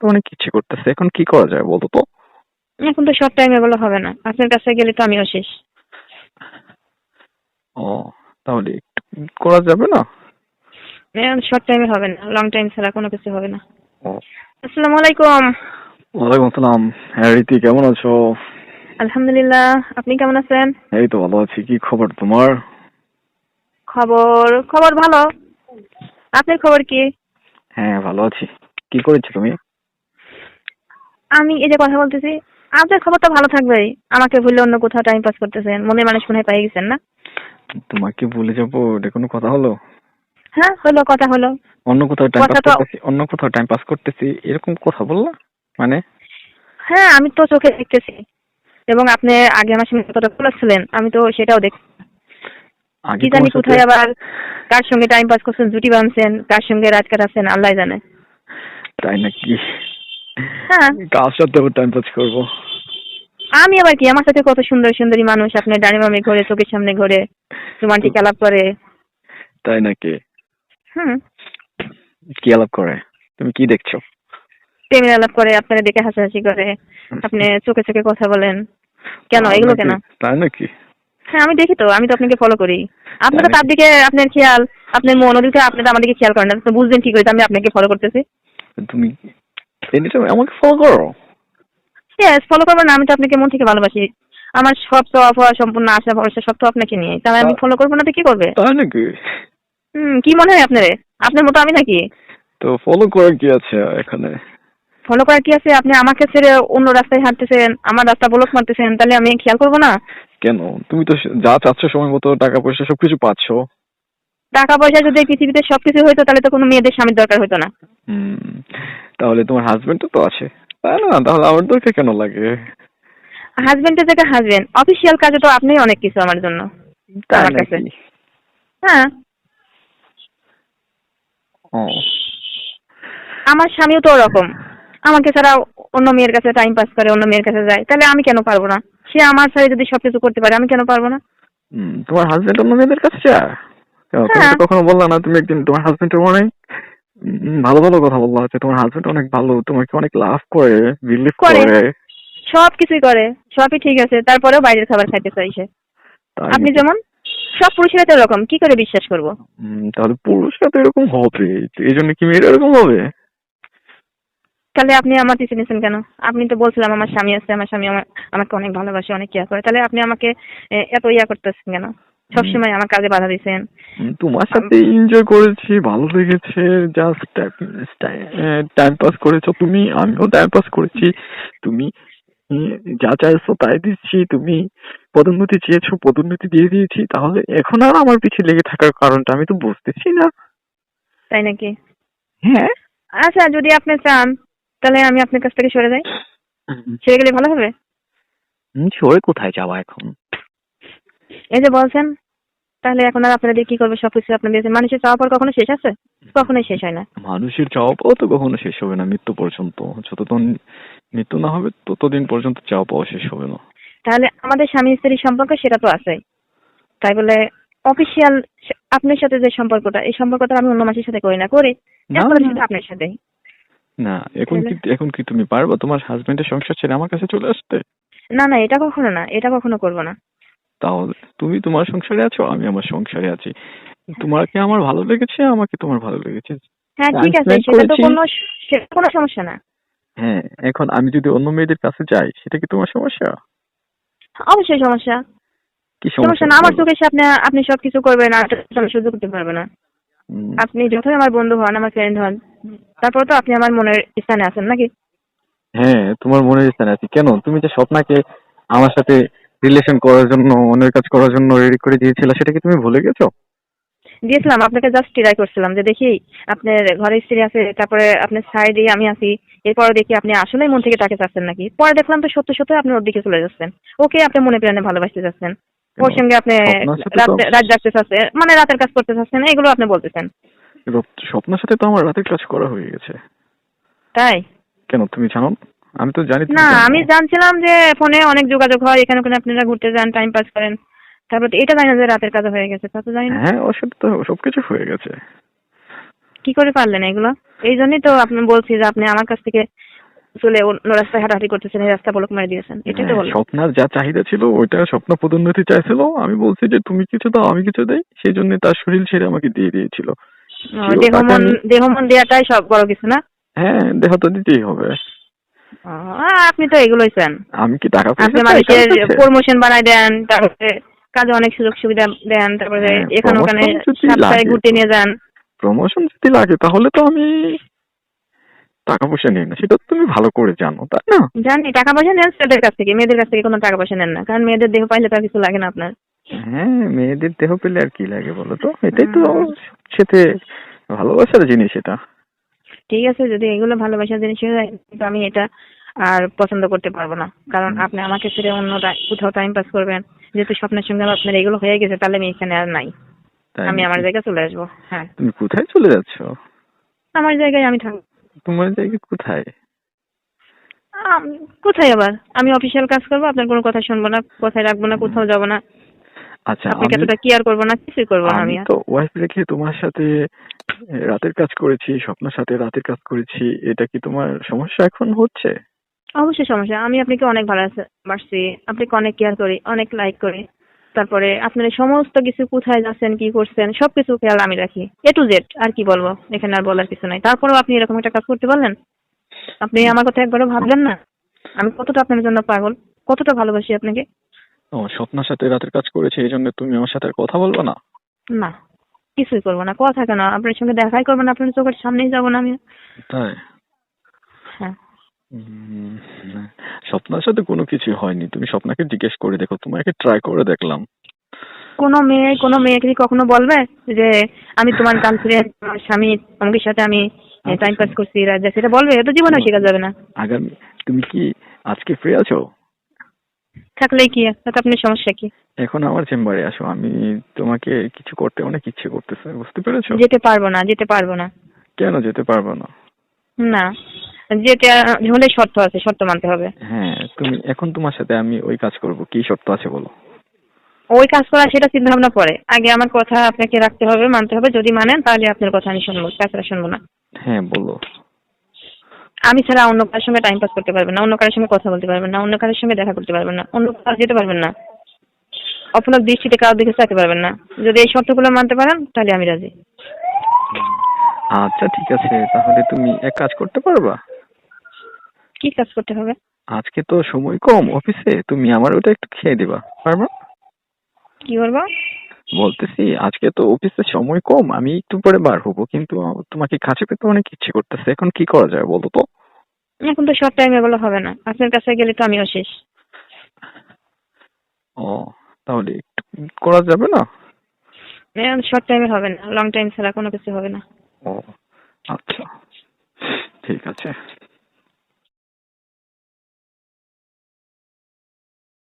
তো অনেক ইচ্ছে করতেছে? এখন কি করা যায় বলতো তো? এখন তো শর্ট টাইম এগুলো হবে না। আপনার কাছে গেলে তো আমিও শেষ। ও তাহলে একটু করা যাবে না? শর্ট টাইমে হবে না। লং টাইম ছাড়া কোনো কিছু হবে না। ও। আসসালামু আলাইকুম। ওয়ালাইকুম আসসালাম। হ্যাঁ রীতি কেমন আছো? আলহামদুলিল্লাহ। আপনি কেমন আছেন? এই তো ভালো আছি। কি খবর তোমার? খবর খবর ভালো। আপনার খবর কি? হ্যাঁ ভালো আছি। কি করেছ তুমি? আমি এই যে কথা বলতেছি আপনার খবর তো ভালো থাকবে আমাকে ভুলে অন্য কোথাও টাইম পাস করতেছেন মনের মানুষ মনে হয় পেয়ে গেছেন না? তোমাকে ভুলে যাব এটা কোনো কথা হলো? হ্যাঁ হলো কথা হলো। অন্য কোথাও টাইম পাস করতেছি অন্য কোথাও টাইম পাস করতেছি এরকম কথা বললা? মানে? হ্যাঁ আমি তো চোখে দেখতেছি। এবং আপনি আগে আমার সঙ্গে কতটা ক্লোজ ছিলেন আমি তো সেটাও দেখ আগে কি জানি কোথায় আবার কার সঙ্গে টাইম পাস করছেন জুটি বানছেন কার সঙ্গে রাত কাটাচ্ছেন আল্লাহ জানে। তাই নাকি? হ্যাঁ। কার সাথে টাইম পাস করব। আমি আবার কি? আমার সাথে কত সুন্দর সুন্দরী মানুষ। আপনার ডানে বামে ঘরে চোখের সামনে ঘরে রোমান্টিক আলাপ করে। তাই নাকি? হুম। কি আলাপ করে? তুমি কি দেখছ? প্রেমের আলাপ করে আপনারা দেখে হাসাহাসি করে আপনি চোখে চোখে কথা বলেন। কেন? এগুলো কেন? তাই নাকি? হ্যাঁ আমি দেখি তো আমি তো আপনাকে ফলো করি। আপনি তো তাই তার দিকে আপনার খেয়াল আপনার মন ওদিকে আপনি তো আমার দিকে খেয়াল করেন না। তো বুঝবেন কি করে আমি আপনাকে ফলো করতেছি। তুমি এনিটাইম আমাকে ফলো করো ইয়েস ফলো করব না আমি তো আপনাকে মন থেকে ভালোবাসি। আমার সব তো অফার সম্পূর্ণ আশা ভরসা সব তো আপনাকে নিয়ে তাহলে আমি ফলো করব না তো কি করবে? তাই নাকি? হুম কি মনে হয় আপনার? আপনার মতো আমি নাকি? তো ফলো করার কি আছে এখানে? ফলো করার কি আছে? আপনি আমাকে ছেড়ে অন্য রাস্তায় হাঁটতেছেন আমার রাস্তা ব্লক মারতেছেন তাহলে আমি খেয়াল করব না? কেন? তুমি তো যা চাচ্ছ সময় মতো টাকা পয়সা সবকিছু পাচ্ছ। টাকা পয়সা যদি পৃথিবীতে সবকিছু হইতো তাহলে তো কোনো মেয়েদের স্বামীর দরকার হতো না। হুম, তাহলে তোমার হাজবেন্ড তো আছে। তাই না তাহলে আমার দরকার কেন লাগে? হাজবেন্ডের জায়গায় হাজবেন্ড অফিসিয়াল কাজে তো আপনিই অনেক কিছু আমার জন্য আমার কাছে। হ্যাঁ। আমার স্বামীও তো ওরকম। আমাকে ছাড়া অন্য মেয়ের কাছে টাইম পাস করে অন্য মেয়ের কাছে যায়। তাহলে আমি কেন পারব না? সে আমার সাথে যদি সবকিছু করতে পারে আমি কেন পারব না? তোমার হাজবেন্ড অন্য মেয়েদের কাছে তুমি হ্যাঁ। কখনো বললা না তুমি একদিন তোমার হাজবেন্ডের উম, ভালো ভালো কথা বললা হচ্ছে। তোমার হাজবেন্ড অনেক ভালো তোমাকে অনেক লাভ করে বিলিভ করে। করে। সব কিছুই করে। সবই ঠিক আছে। তারপরেও বাইরের খাবার খাইতে চাই সে। তাই আপনি নাকি? যেমন সব পুরুষেরা তো এরকম। কি করে বিশ্বাস করব? হুম, তাহলে পুরুষরা তো এরকম হবে। এই জন্য কি মেয়েরা এরকম হবে? তাহলে আপনি আমার পিছনে নিয়েছেন কেন? আপনি তো বলছিলাম আমার স্বামী আছে আমার স্বামী আমার আমাকে অনেক ভালোবাসে অনেক কেয়ার করে। তাহলে আপনি আমাকে এ, এত ইয়া করতেছেন কেন? সবসময় আমার কাজে বাধা দিচ্ছেন তোমার সাথে এনজয় করেছি ভালো লেগেছে জাস্ট টাইম পাস করেছ তুমি আমিও টাইম পাস করেছি। তুমি যা চাইছো তাই দিচ্ছি তুমি পদোন্নতি চেয়েছো পদোন্নতি দিয়ে দিয়েছি তাহলে এখন আর আমার পিছিয়ে লেগে থাকার কারণটা আমি তো বুঝতেছি না। তাই নাকি? হ্যাঁ। আচ্ছা যদি আপনি চান তাহলে আমি আপনার কাছ থেকে সরে যাই। সরে গেলে ভালো হবে? সরে কোথায় যাওয়া এখন? এই যে বলছেন তাহলে এখন আর আপনারা দিয়ে কি করবে? সবকিছু আপনার দিয়েছেন। মানুষের চাওয়া পর কখনো শেষ আছে? কখনোই শেষ হয় না। মানুষের চাওয়া পাওয়া তো কখনো শেষ হবে না মৃত্যু পর্যন্ত। যতদিন মৃত্যু না হবে ততদিন পর্যন্ত চাওয়া পাওয়া শেষ হবে না। তাহলে আমাদের স্বামী স্ত্রীর সম্পর্ক সেটা তো আছে তাই বলে অফিসিয়াল আপনার সাথে যে সম্পর্কটা এই সম্পর্কটা আমি অন্য মাসের সাথে করি না করি। আপনার সাথেই। না এখন কি এখন কি তুমি পারবা? তোমার হাজবেন্ডের সংসার ছেড়ে আমার কাছে চলে আসতে? না না এটা কখনো না এটা কখনো করব না। তাহলে তুমি তোমার সংসারে আছো আমি আমার সংসারে আছি। তোমাকে আমার ভালো লেগেছে আমাকে তোমার ভালো লেগেছে? হ্যাঁ ঠিক আছে সেটা তো কোনো সেটা কোনো সমস্যা না। হ্যাঁ এখন আমি যদি অন্য মেয়েদের কাছে যাই সেটা কি তোমার সমস্যা? অবশ্যই সমস্যা। কি সমস্যা না আমার? চোখের সামনে আপনি সবকিছু করবেন আর আমি সহ্য করতে পারবে না। আপনি যতই আমার বন্ধু হন আমার ফ্রেন্ড হন তারপর তো আপনি আমার মনের স্থানে আছেন নাকি? হ্যাঁ তোমার মনের স্থানে আছি। কেন? তুমি যে স্বপ্নাকে আমার সাথে রিলেশন করার জন্য অন্যের কাজ করার জন্য রেডি করে দিয়েছিল সেটা কি তুমি ভুলে গেছো? দিয়েছিলাম আপনাকে জাস্ট ট্রাই করছিলাম যে দেখি আপনার ঘরে স্ত্রী আছে তারপরে আপনার সাইডে আমি আছি এরপরে দেখি আপনি আসলেই মন থেকে তাকে চাচ্ছেন নাকি? পরে দেখলাম তো সত্য সত্য আপনি ওর দিকে চলে যাচ্ছেন। ওকে আপনি মনে প্রাণে ভালোবাসতে যাচ্ছেন ওর সঙ্গে আপনি রাত জাগতে চাচ্ছেন মানে রাতের কাজ করতে চাচ্ছেন এগুলো আপনি বলতেছেন। স্বপ্নের সাথে তো আমার রাতের কাজ করা হয়ে গেছে। তাই? কেন তুমি জানো? আমি তো জানি না আমি জানছিলাম যে ফোনে অনেক যোগাযোগ হয় এখানে ওখানে আপনারা ঘুরতে যান টাইম পাস করেন। তারপর এটা জানি না যে রাতের কাজ হয়ে গেছে তা তো জানি না। হ্যাঁ ওর সাথে তো সবকিছু হয়ে গেছে। কি করে পারলেন এগুলো? এই জন্যই তো আপনি বলছি যে আপনি আমার কাছ থেকে চলে অন্য রাস্তায় হাঁটাহাঁটি করতেছেন এই রাস্তা বলক মারি দিয়েছেন এটাই তো হ্যাঁ, বললাম। স্বপ্নার যা চাহিদা ছিল ওইটা স্বপ্ন পদোন্নতি চাইছিল। আমি বলছি যে তুমি কিছু দাও আমি কিছু দেই। সেই জন্য তার শরীর ছেড়ে আমাকে দিয়ে দিয়েছিল। দেহ টাকা মন দেহ মন দেওয়াটাই সব বড় কিছু না? হ্যাঁ দেহ তো দিতেই হবে। আপনি তো এগুলোই চান। আমি কি টাকা আপনি মানুষের প্রমোশন বানাই দেন তারপরে কাজে অনেক সুযোগ সুবিধা দেন তারপরে হ্যাঁ, এখানে ওখানে সপ্তাহে ঘুরতে নিয়ে যান। প্রমোশন যদি লাগে তাহলে তো আমি টাকা পয়সা নিই না। সেটা তো তুমি ভালো করে জানো তাই না? জানি টাকা পয়সা নেন ছেলেদের কাছ থেকে। মেয়েদের কাছ থেকে কোনো টাকা পয়সা নেন না। কারণ মেয়েদের দেহ পাইলে তার কিছু লাগে না আপনার। হ্যাঁ মেয়েদের দেহ পেলে আর কি লাগে বলো তো? এটাই তো হুম। সাথে ভালোবাসার জিনিস এটা। ঠিক আছে যদি এগুলো ভালোবাসার জিনিস হয়ে যায় কিন্তু আমি এটা আর পছন্দ করতে পারব না। কারণ আপনি আমাকে ছেড়ে অন্য কোথাও টাইম পাস করবেন। যেহেতু স্বপ্নের সঙ্গে আপনার এগুলো হয়ে গেছে তাহলে আমি এখানে আর নাই। আমি আমার জায়গায় চলে আসব হ্যাঁ। তুমি কোথায় চলে যাচ্ছ? আমার জায়গায় আমি থাকব তোমার জায়গা কোথায়? কোথায় আবার? আমি অফিসিয়াল কাজ করব আপনার কোনো কথা শুনব না কোথায় রাখব না কোথাও যাব না। আচ্ছা আমি এতটা কেয়ার করব না কিছুই করব না আমি তো ওয়াইফ রেখে তোমার সাথে রাতের কাজ করেছি স্বপ্নের সাথে রাতের কাজ করেছি এটা কি তোমার সমস্যা এখন হচ্ছে? অবশ্যই সমস্যা। আমি আপনাকে অনেক ভালোবাসছি আপনাকে অনেক কেয়ার করি অনেক লাইক করি। তারপরে আপনার সমস্ত কিছু কোথায় যাচ্ছেন কি করছেন সবকিছু খেয়াল আমি রাখি। এ টু জেড আর কি বলব? এখানে আর বলার কিছু নাই। তারপরেও আপনি এরকম একটা কাজ করতে পারলেন? আপনি আমার কথা একবারও ভাবলেন না? আমি কতটা আপনার জন্য পাগল? কতটা ভালোবাসি আপনাকে? ও স্বপ্নের সাথে রাতের কাজ করেছি এই জন্য তুমি আমার সাথে আর কথা বলব না? না। কিছুই করব না কথা কেন? আপনার সঙ্গে দেখাই করব না আপনার চোখের সামনেই যাব না আমি। তাই? হ্যাঁ। স্বপ্নের সাথে কোনো কিছু হয়নি। তুমি স্বপ্নাকে জিজ্ঞেস করে দেখো তোমাকে ট্রাই করে দেখলাম। কোনো মেয়ে কোনো মেয়েকে কি কখনো বলবে যে আমি তোমার গান ছেড়ে আমার স্বামী অমুকের সাথে আমি টাইম পাস করছি যাচ্ছি এটা বলবে? এটা জীবনে শেখা যাবে না। আগামী তুমি কি আজকে ফ্রি আছো? থাকলেই কি? তাতে আপনার সমস্যা কি? এখন আমার চেম্বারে আসো আমি তোমাকে কিছু করতে অনেক ইচ্ছে করতেছে বুঝতে পেরেছ? যেতে পারব না যেতে পারব না। কেন যেতে পারব না? না যেতে হলে শর্ত আছে শর্ত মানতে হবে। হ্যাঁ তুমি এখন তোমার সাথে আমি ওই কাজ করব কি শর্ত আছে বলো? ওই কাজ করা সেটা চিন্তা ভাবনা পরে। আগে আমার কথা আপনাকে রাখতে হবে মানতে হবে যদি মানেন তাহলে আপনার কথা আমি শুনব তাছাড়া শুনব না। হ্যাঁ বলো। আমি ছাড়া অন্য কারোর সঙ্গে টাইম পাস করতে পারবেন না অন্য কারোর সঙ্গে কথা বলতে পারবেন না অন্য কারোর সঙ্গে দেখা করতে পারবেন না অন্য কারও যেতে পারবেন না। অপলক দৃষ্টিতে কারোর দিকে চাইতে পারবেন না। যদি এই শর্তগুলো মানতে পারেন তাহলে আমি রাজি। আচ্ছা ঠিক আছে তাহলে তুমি এক কাজ করতে পারবা? কি কাজ করতে হবে? আজকে তো সময় কম অফিসে তুমি আমার ওটা একটু খেয়ে দিবা পারবা? কি করব বলতেছি আজকে তো অফিসে সময় কম আমি একটু পরে বার হব কিন্তু তোমাকে কাছে পেতে অনেক ইচ্ছে করতেছে এখন কি করা যায় বলো তো? এখন তো শর্ট টাইমে বলে হবে না আপনার কাছে গেলে তো আমিও শেষ। ও তাহলে একটু করা যাবে না? শর্ট টাইমে হবে না লং টাইম ছাড়া কোনো কিছু হবে না। ও আচ্ছা ঠিক আছে।